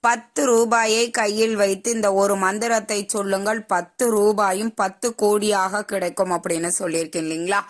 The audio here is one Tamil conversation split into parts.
பத்து ரூபாயை கையில் வைத்து இந்த ஒரு மந்திரத்தை சொல்லுங்கள். பத்து ரூபாயும் பத்து கோடியாக கிடைக்கும் அப்படின்னு சொல்லியிருக்கேன் இல்லைங்களா?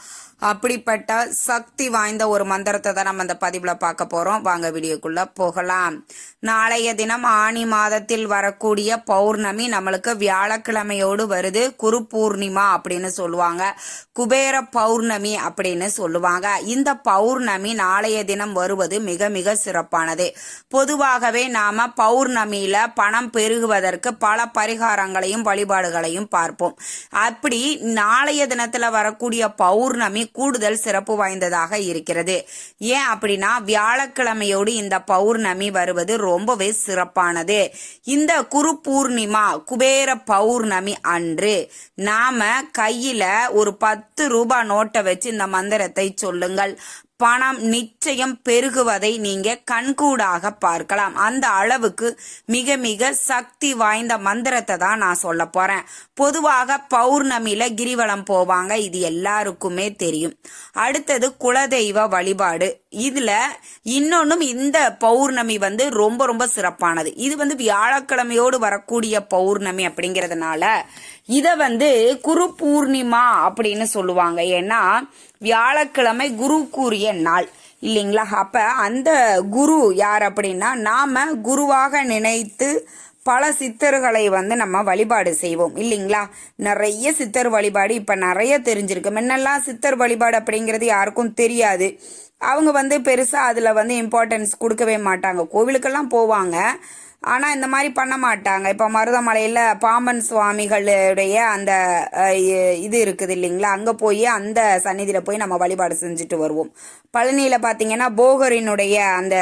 அப்படிப்பட்ட சக்தி வாய்ந்த ஒரு மந்திரத்தை தான் நம்ம அந்த பதிவில் பார்க்க போறோம். வாங்க வீடியோக்குள்ள போகலாம். நாளைய தினம் ஆனி மாதத்தில் வரக்கூடிய பௌர்ணமி நம்மளுக்கு வியாழக்கிழமையோடு வருது. குரு பூர்ணிமா அப்படின்னு சொல்லுவாங்க. குபேர பௌர்ணமி அப்படின்னு சொல்லுவாங்க. இந்த பௌர்ணமி நாளைய தினம் வருவது மிக மிக சிறப்பானது. பொதுவாகவே நாம பௌர்ணமியில பணம் பெருகுவதற்கு பல பரிகாரங்களையும் வழிபாடுகளையும் பார்ப்போம். அப்படி நாளைய தினத்துல வரக்கூடிய பௌர்ணமி கூடுதல் சிறப்பு வாய்ந்ததாக இருக்கிறது. ஏன் அப்படின்னா வியாழக்கிழமையோடு இந்த பௌர்ணமி வருவது ரொம்பவே சிறப்பானது. இந்த குரு பூர்ணிமா குபேர பௌர்ணமி அன்று நாம கையில ஒரு பத்து ரூபாய் நோட்டை வச்சு இந்த மந்திரத்தை சொல்லுங்கள். பணம் நிச்சயம் பெருகுவதை நீங்க கண்கூடாக பார்க்கலாம். அந்த அளவுக்கு மிக மிக சக்தி வாய்ந்த மந்திரத்தை தான் நான் சொல்ல போறேன். பொதுவாக பௌர்ணமியில கிரிவலம் போவாங்க. இது எல்லாருக்குமே தெரியும். அடுத்தது குலதெய்வ வழிபாடு. இதுல இன்னொன்னும் இந்த பௌர்ணமி வந்து ரொம்ப ரொம்ப சிறப்பானது. இது வந்து வியாழக்கிழமையோடு வரக்கூடிய பௌர்ணமி அப்படிங்கிறதுனால இத வந்து குரு பூர்ணிமா அப்படின்னு சொல்லுவாங்க. ஏன்னா வியாழக்கிழமை குரு கூறிய நாள். இல்லைங்களா? அப்ப அந்த குரு யார் அப்படின்னா நாம குருவாக நினைத்து பல சித்தர்களை வந்து நம்ம வழிபாடு செய்வோம். இல்லைங்களா? நிறைய சித்தர் வழிபாடு இப்ப நிறைய தெரிஞ்சிருக்கு. முன்னெல்லாம் சித்தர் வழிபாடு அப்படிங்கிறது யாருக்கும் தெரியாது. அவங்க வந்து பெருசா அதுல வந்து இம்பார்ட்டன்ஸ் கொடுக்கவே மாட்டாங்க. கோவிலுக்கெல்லாம் போவாங்க. ஆனால் இந்த மாதிரி பண்ண மாட்டாங்க. இப்போ மருதமலையில் பாம்பன் சுவாமிகளுடைய அந்த இது இருக்குது இல்லைங்களா? அங்கே போய் அந்த சந்நிதியில் போய் நம்ம வழிபாடு செஞ்சுட்டு வருவோம். பழனியில் பார்த்தீங்கன்னா போகரினுடைய அந்த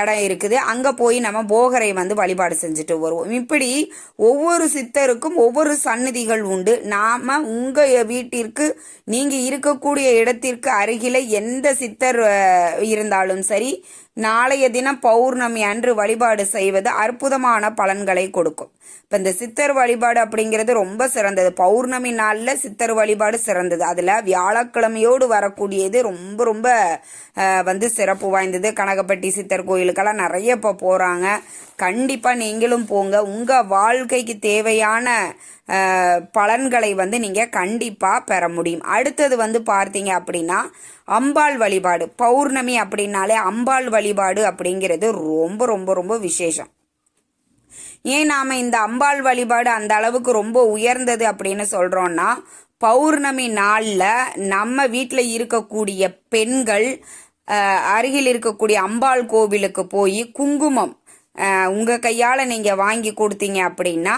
இடம் இருக்குது. அங்கே போய் நம்ம போகரை வந்து வழிபாடு செஞ்சுட்டு வருவோம். இப்படி ஒவ்வொரு சித்தருக்கும் ஒவ்வொரு சந்நிதிகள் உண்டு. நாம் உங்கள் வீட்டிற்கு நீங்கள் இருக்கக்கூடிய இடத்திற்கு அருகில எந்த சித்தர் இருந்தாலும் சரி நாளைய தினம் பௌர்ணமி அன்று வழிபாடு செய்வது அற்புதமான பலன்களை கொடுக்கும். இப்போ இந்த சித்தர் வழிபாடு அப்படிங்கிறது ரொம்ப சிறந்தது. பௌர்ணமி நாளில் சித்தர் வழிபாடு சிறந்தது. அதில் வியாழக்கிழமையோடு வரக்கூடியது ரொம்ப ரொம்ப வந்து சிறப்பு வாய்ந்தது. கனகப்பட்டி சித்தர் கோயிலுக்கெல்லாம் நிறைய இப்போ போகிறாங்க கண்டிப்பாக நீங்களும் போங்க. உங்கள் வாழ்க்கைக்கு தேவையான பலன்களை வந்து நீங்கள் கண்டிப்பாக பெற முடியும். அடுத்தது வந்து பார்த்தீங்க அப்படின்னா அம்பாள் வழிபாடு. பௌர்ணமி அப்படின்னாலே அம்பாள் வழிபாடு அப்படிங்கிறது ரொம்ப ரொம்ப ரொம்ப விசேஷம். ஏன் நாம் இந்த அம்பாள் வழிபாடு அந்த அளவுக்கு ரொம்ப உயர்ந்தது அப்படின்னு சொல்கிறோன்னா பௌர்ணமி நாளில் நம்ம வீட்டில் இருக்கக்கூடிய பெண்கள் அருகில் இருக்கக்கூடிய அம்பாள் கோவிலுக்கு போய் குங்குமம் உங்கள் கையால் நீங்கள் வாங்கி கொடுத்தீங்க அப்படின்னா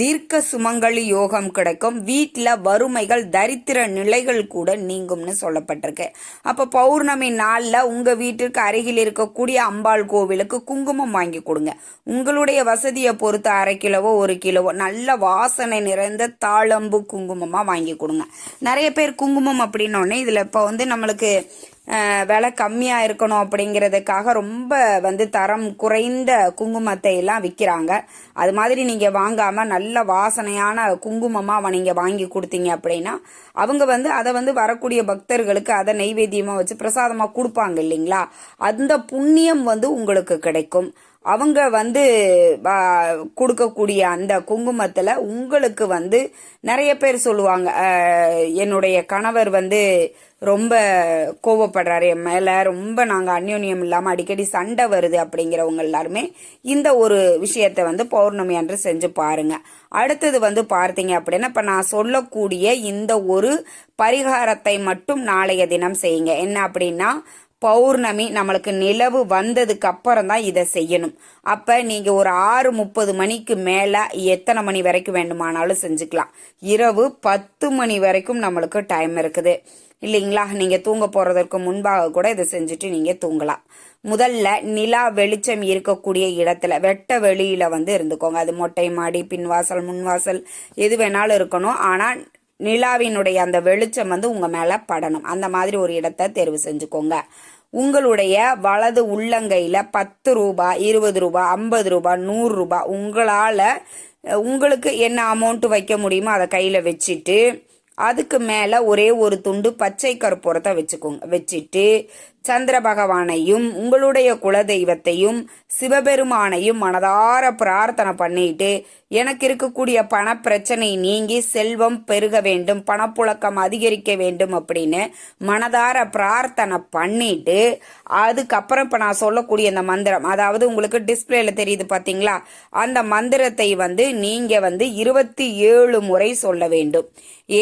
தீர்க்க சுமங்கலி யோகம் கிடைக்கும். வீட்டில் வறுமைகள் தரித்திர நிலைகள் கூட நீங்கும்னு சொல்லப்பட்டிருக்கு. அப்போ பௌர்ணமி நாளில் உங்கள் வீட்டிற்கு அருகில் இருக்கக்கூடிய அம்பாள் கோவிலுக்கு குங்குமம் வாங்கி கொடுங்க. உங்களுடைய வசதியை பொறுத்து அரை கிலோவோ ஒரு கிலோவோ நல்ல வாசனை நிறைந்த தாளம்பு குங்குமமாக வாங்கி கொடுங்க. நிறைய பேர் குங்குமம் அப்படின்னோடனே இதில் இப்போ வந்து நம்மளுக்கு விலை கம்மியாக இருக்கணும் அப்படிங்கிறதுக்காக ரொம்ப வந்து தரம் குறைந்த குங்குமத்தை எல்லாம் விற்கிறாங்க அது மாதிரி நீங்கள் வாங்காமல் நல்ல வாசனையான குங்குமமாக அவன் நீங்கள் வாங்கி கொடுத்தீங்க அப்படின்னா அவங்க வந்து அதை வந்து வரக்கூடிய பக்தர்களுக்கு அதை நெய்வேத்தியமாக வச்சு பிரசாதமாக கொடுப்பாங்க இல்லைங்களா? அந்த புண்ணியம் வந்து உங்களுக்கு கிடைக்கும். அவங்க வந்து கொடுக்கக்கூடிய அந்த குங்குமத்தில் உங்களுக்கு வந்து நிறைய பேர் சொல்லுவாங்க என்னுடைய கணவர் வந்து ரொம்ப கோவப்படுறாரு என் மேலே ரொம்ப நாங்கள் அந்யோன்யம் இல்லாமல் அடிக்கடி சண்டை வருது அப்படிங்கிறவங்க எல்லாருமே இந்த ஒரு விஷயத்த வந்து பௌர்ணமி அன்று செஞ்சு பாருங்க. அடுத்தது வந்து பார்த்தீங்க அப்படின்னா இப்போ நான் சொல்லக்கூடிய இந்த ஒரு பரிகாரத்தை மட்டும் நாளைய தினம் செய்யுங்க. என்ன அப்படின்னா பௌர்ணமி நம்மளுக்கு நிலவு வந்ததுக்கு அப்புறம் தான் இதை செய்யணும். அப்ப நீங்க ஒரு ஆறு முப்பது மணிக்கு மேல எத்தனை மணி வரைக்கும் வேண்டுமானாலும் செஞ்சுக்கலாம். இரவு பத்து மணி வரைக்கும் நம்மளுக்கு டைம் இருக்குது. இல்லைங்களா? நீங்க தூங்க போறதற்கு முன்பாக கூட இதை செஞ்சுட்டு நீங்க தூங்கலாம். முதல்ல நிலா வெளிச்சம் இருக்கக்கூடிய இடத்துல வெட்ட வெளியில வந்து இருந்துக்கோங்க. அது மொட்டை மாடி பின்வாசல் முன்வாசல் எது வேணாலும் இருக்கணும். ஆனால் நிலாவினுடைய அந்த வெளிச்சம் வந்து உங்க மேல படணும். அந்த மாதிரி ஒரு இடத்தை தேர்வு செஞ்சுக்கோங்க. உங்களுடைய வலது உள்ளங்கையில பத்து ரூபாய் இருபது ரூபா ஐம்பது ரூபா நூறு உங்களால் உங்களால உங்களுக்கு என்ன அமௌண்ட் வைக்க முடியுமோ அதை கையில வச்சுட்டு அதுக்கு மேல ஒரே ஒரு துண்டு பச்சை கற்பூரத்தை வச்சுக்கோங்க வச்சுட்டு சந்திர பகவானையும் உங்களுடைய குலதெய்வத்தையும் சிவபெருமானையும் மனதார பிரார்த்தனை பண்ணிட்டு எனக்கு இருக்கக்கூடிய பண பிரச்சனை நீங்கி செல்வம் பெருக வேண்டும் பணப்புழக்கம் அதிகரிக்க வேண்டும் அப்படின்னு மனதார பிரார்த்தனை பண்ணிட்டு அதுக்கப்புறம் இப்போ நான் சொல்லக்கூடிய இந்த மந்திரம் அதாவது உங்களுக்கு டிஸ்பிளேல தெரியுது பார்த்தீங்களா அந்த மந்திரத்தை வந்து நீங்க வந்து இருபத்தி ஏழு முறை சொல்ல வேண்டும்.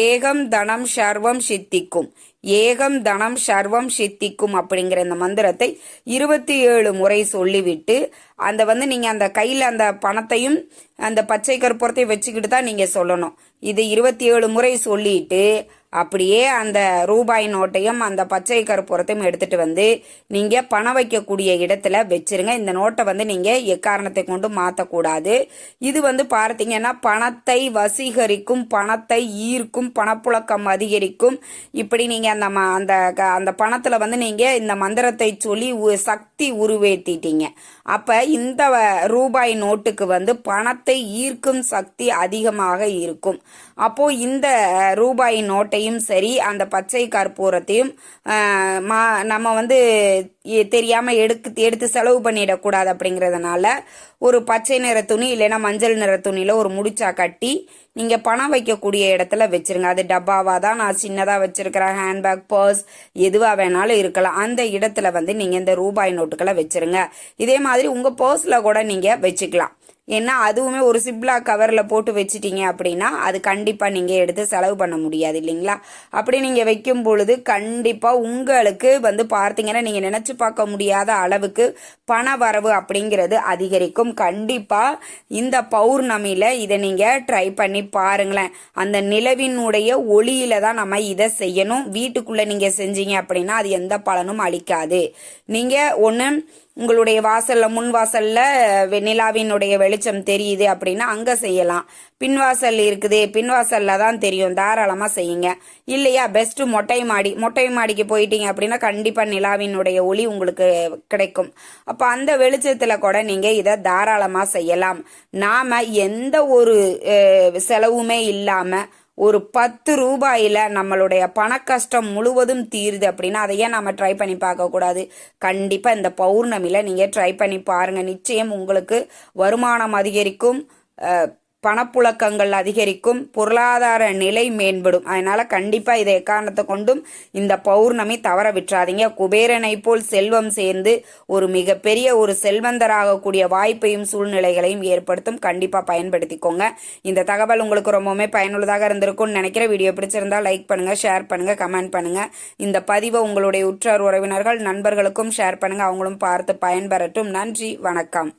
ஏகம் தனம் சர்வம் சித்திக்கும். ஏகம் தனம் சர்வம் சித்திக்கும் அப்படிங்கிற இந்த மந்திரத்தை இருபத்தி ஏழு முறை சொல்லிவிட்டு அந்த வந்து நீங்கள் அந்த கையில் அந்த பணத்தையும் அந்த பச்சை கற்பூரத்தையும் வச்சுக்கிட்டு தான் நீங்கள் சொல்லணும். இது இருபத்தி ஏழு முறை சொல்லிட்டு அப்படியே அந்த ரூபாய் நோட்டையும் அந்த பச்சை கற்பூரத்தையும் எடுத்துட்டு வந்து நீங்க பணம் வைக்கக்கூடிய இடத்துல வச்சிருங்க. இந்த நோட்டை வந்து நீங்க எக்காரணத்தை கொண்டு மாற்றக்கூடாது இது வந்து பார்த்தீங்கன்னா பணத்தை வசீகரிக்கும் பணத்தை ஈர்க்கும் பணப்புழக்கம் அதிகரிக்கும். இப்படி நீங்க அந்த ம- அந்த க- அந்த பணத்துல வந்து நீங்க இந்த மந்திரத்தை சொல்லி உ- சக்தி உருவேத்திட்டீங்க. அப்ப இந்த வ- ரூபாய் நோட்டுக்கு வந்து பணத்தை ஈர்க்கும் சக்தி அதிகமாக இருக்கும். அப்போ இந்த ரூபாய் நோட்டை நோட்டையும் சரி அந்த பச்சை கற்பூரத்தையும் மா- நம்ம வந்து தெரியாமல் எடுத்து எடுத்து செலவு பண்ணிடக்கூடாது அப்படிங்கிறதுனால ஒரு பச்சை நிற துணி இல்லைன்னா மஞ்சள் நிற துணியில் ஒரு முடிச்சா கட்டி நீங்கள் பணம் வைக்கக்கூடிய இடத்துல வச்சுருங்க. அது டப்பாவாக தான் நான் சின்னதாக வச்சுருக்கிறேன். ஹேண்ட்பேக் பர்ஸ் எதுவாக வேணாலும் இருக்கலாம். அந்த இடத்துல வந்து நீங்கள் இந்த ரூபாய் நோட்டுகளை வச்சுருங்க. இதே மாதிரி உங்கள் பர்ஸில் கூட நீங்கள் வச்சுக்கலாம். ஏன்னா அதுவுமே ஒரு சிப்லா கவரில் போட்டு வச்சிட்டீங்க அப்படின்னா அது கண்டிப்பாக நீங்கள் எடுத்து செலவு பண்ண முடியாது இல்லைங்களா? அப்படி நீங்கள் வைக்கும் பொழுது கண்டிப்பாக உங்களுக்கு வந்து பார்த்தீங்கன்னா நீங்கள் நினச்சி பார்க்க முடியாத அளவுக்கு பண வரவு அப்படிங்கிறது அதிகரிக்கும். கண்டிப்பாக இந்த பௌர்ணமியில் இதை நீங்கள் ட்ரை பண்ணி பாருங்களேன். அந்த நிலவினுடைய ஒளியில தான் நம்ம இதை செய்யணும். வீட்டுக்குள்ளே நீங்கள் செஞ்சீங்க அப்படின்னா அது எந்த பலனும் அளிக்காது. நீங்கள் ஒன்று உங்களுடைய வாசல்ல முன் வாசல்ல நிலாவினுடைய வெளிச்சம் தெரியுது அப்படின்னா அங்க செய்யலாம். பின்வாசல் இருக்குது பின்வாசல்ல தான் தெரியும். தாராளமா செய்யுங்க. இல்லையா பெஸ்ட் மொட்டை மாடி மொட்டை மாடிக்கு போயிட்டீங்க அப்படின்னா கண்டிப்பா நிலாவினுடைய ஒளி உங்களுக்கு கிடைக்கும். அப்ப அந்த வெளிச்சத்துல கூட நீங்க இதை தாராளமா செய்யலாம். நாம எந்த ஒரு செலவுமே இல்லாம ஒரு பத்து ரூபாயில் நம்மளுடைய பண கஷ்டம் முழுவதும் தீருது அப்படின்னா அதை ஏன் நம்ம ட்ரை பண்ணி பார்க்கக்கூடாது கண்டிப்பாக இந்த பௌர்ணமியில் நீங்கள் ட்ரை பண்ணி பாருங்கள் நிச்சயம் உங்களுக்கு வருமானம் அதிகரிக்கும். பணப்புழக்கங்கள் அதிகரிக்கும் பொருளாதார நிலை மேம்படும். அதனால கண்டிப்பா இதை எக்காரணத்தை கொண்டும் இந்த பௌர்ணமி தவற விட்டுறாதீங்க. குபேரனை போல் செல்வம் சேர்ந்து ஒரு மிகப்பெரிய ஒரு செல்வந்தராகக்கூடிய வாய்ப்பையும் சூழ்நிலைகளையும் ஏற்படுத்தும். கண்டிப்பா பயன்படுத்திக்கோங்க. இந்த தகவல் உங்களுக்கு ரொம்பவுமே பயனுள்ளதாக இருந்திருக்கும்னு நினைக்கிற வீடியோ பிடிச்சிருந்தா லைக் பண்ணுங்க ஷேர் பண்ணுங்க கமெண்ட் பண்ணுங்க. இந்த பதிவை உங்களுடைய உற்றார் உறவினர்கள் நண்பர்களுக்கும் ஷேர் பண்ணுங்க. அவங்களும் பார்த்து பயன்பெறட்டும். நன்றி வணக்கம்.